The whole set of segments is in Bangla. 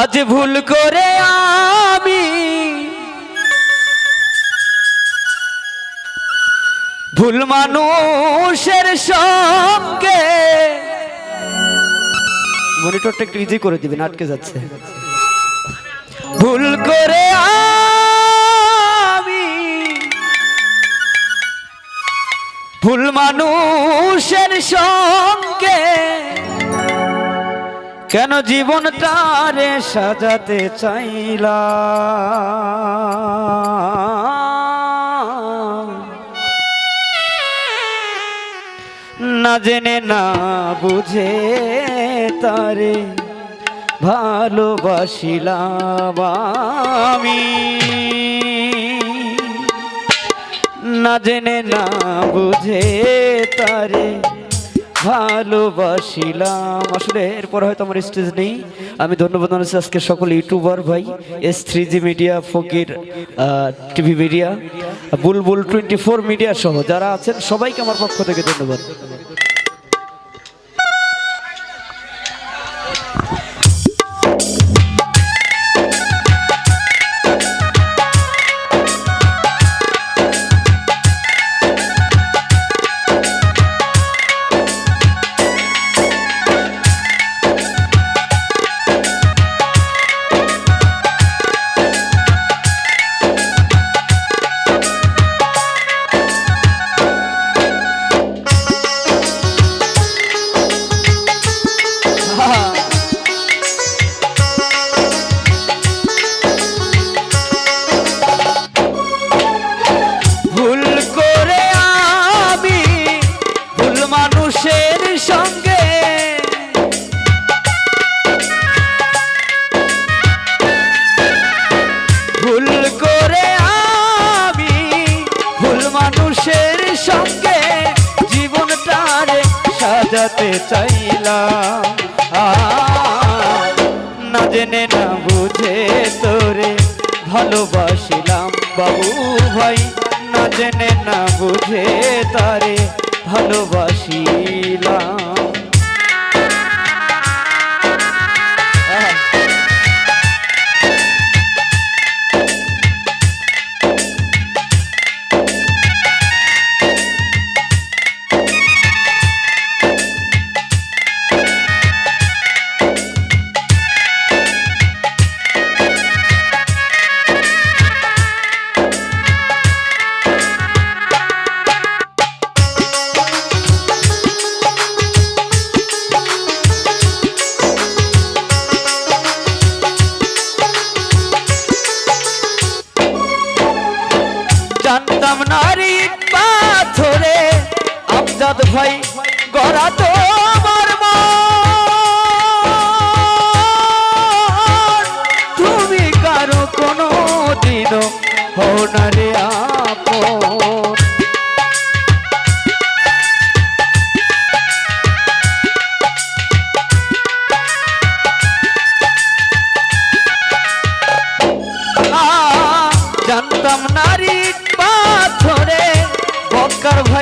আজ ভুল করে আমি ভুল মানুষের সঙ্গে মনিটরটা একটু ইজি করে দিবেন আটকে যাচ্ছে। ভুল করে আমি ভুল মানুষের সঙ্গে কেন জীবনটারে সাজাতে চাইলা না জেনে, না বুঝে তারে ভালোবাসিলাম আমি। না জেনে, না বুঝে তারে ভালোবাসিলাম। আসলে এরপর হয়তো আমার স্টেজ নেই। আমি ধন্যবাদ জানাচ্ছি আজকে সকল ইউটিউবার ভাই S three G media Fakir TV media Bulbul twenty four media সহ যারা আছেন সবাইকে আমার পক্ষ থেকে ধন্যবাদ। ভুল করে আমি ভুল মানুষের সঙ্গে জীবনটারে সাজাতে চাইলাম। না জেনে না বুঝে তোরে ভালোবাসিলাম বাবু ভাই। না জেনে না বুঝে তারে ভালোবাসিলাম। বক্কার ভাই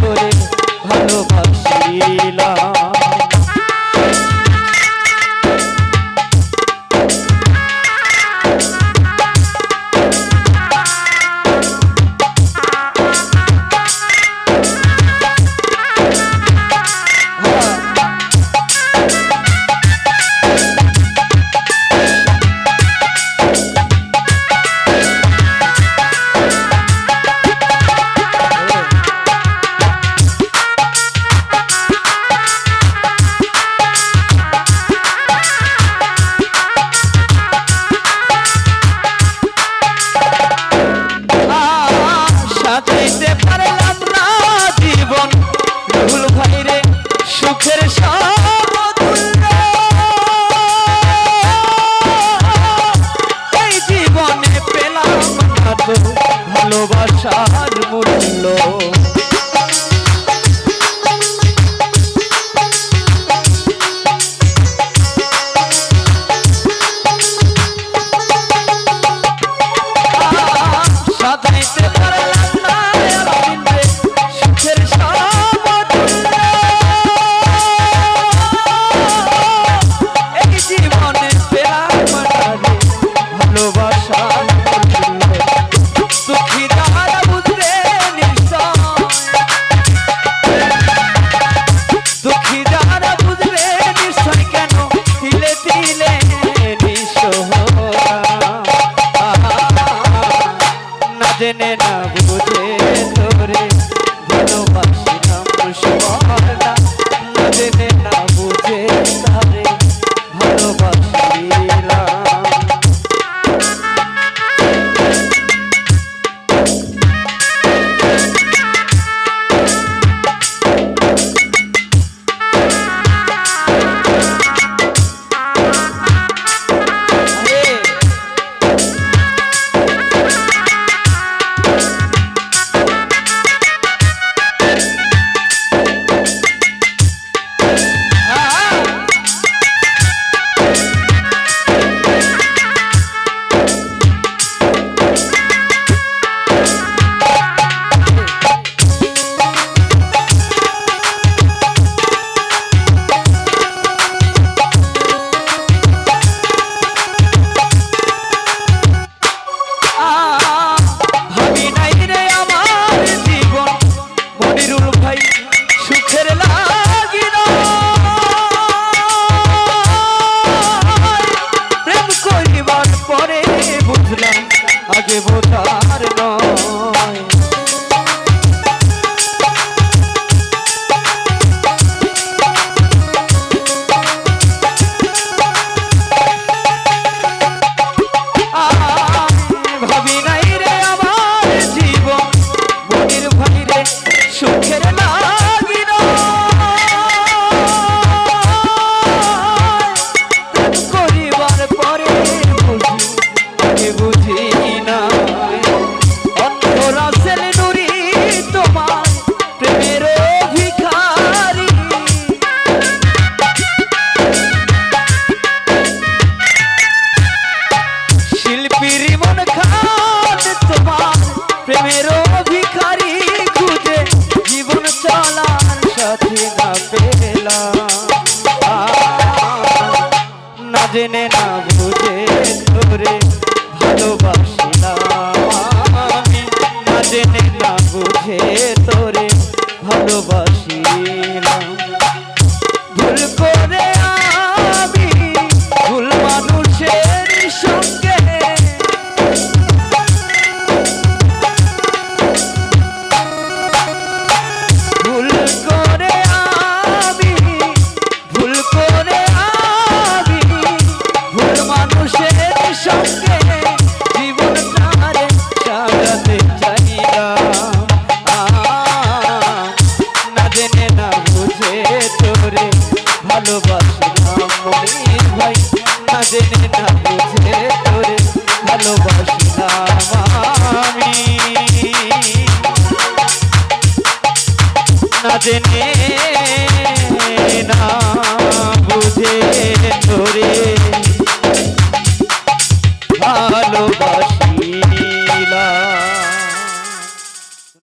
তোরে ভালোবাসিলাম। তোকে নয়। জেনে না।